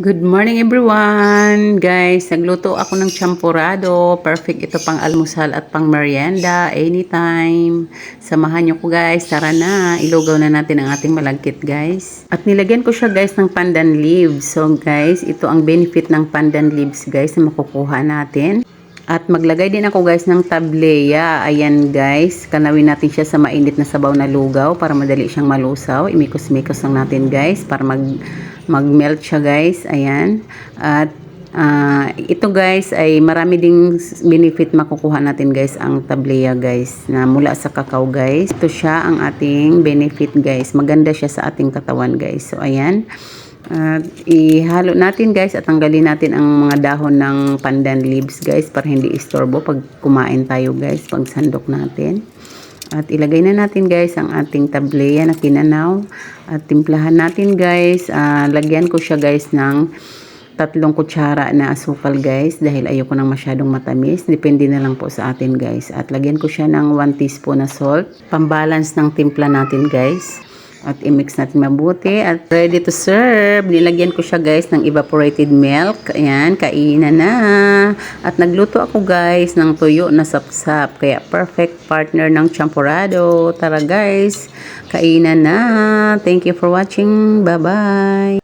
Good morning everyone! Guys, nagluto ako ng champurado. Perfect ito pang almusal at pang merienda anytime. Samahan nyo ko guys. Tara na. Ilugaw na natin ang ating malagkit guys. At nilagyan ko siya guys ng pandan leaves. So guys, ito ang benefit ng pandan leaves guys na makukuha natin. At maglagay din ako guys ng tableya. Ayan guys, kanawin natin siya sa mainit na sabaw na lugaw para madali siyang malusaw. Imikos-mikos lang natin guys para mag mag-melt siya guys. Ayan. At ah, ito guys ay marami ding benefit makukuha natin guys ang tableya guys na mula sa cacao guys. Ito siya ang ating benefit guys. Maganda siya sa ating katawan guys. So ayan. At ihalo natin guys at tanggalin natin ang mga dahon ng pandan leaves guys para hindi istorbo pag kumain tayo guys pag sandok natin. At ilagay na natin guys ang ating tableya na kinanaw. At timplahan natin guys. Ah, lagyan ko siya guys ng tatlong kutsara na asukal guys dahil ayoko nang masyadong matamis. Depende na lang po sa atin guys. At lagyan ko siya ng 1 teaspoon na salt. Pambalance ng timpla natin guys. At i-mix natin mabuti. At ready to serve. Nilagyan ko siya guys ng evaporated milk. Ayan, kainan na. At nagluto ako guys ng tuyo na sapsap. Kaya perfect partner ng champurado. Tara guys, kainan na. Thank you for watching. Bye-bye.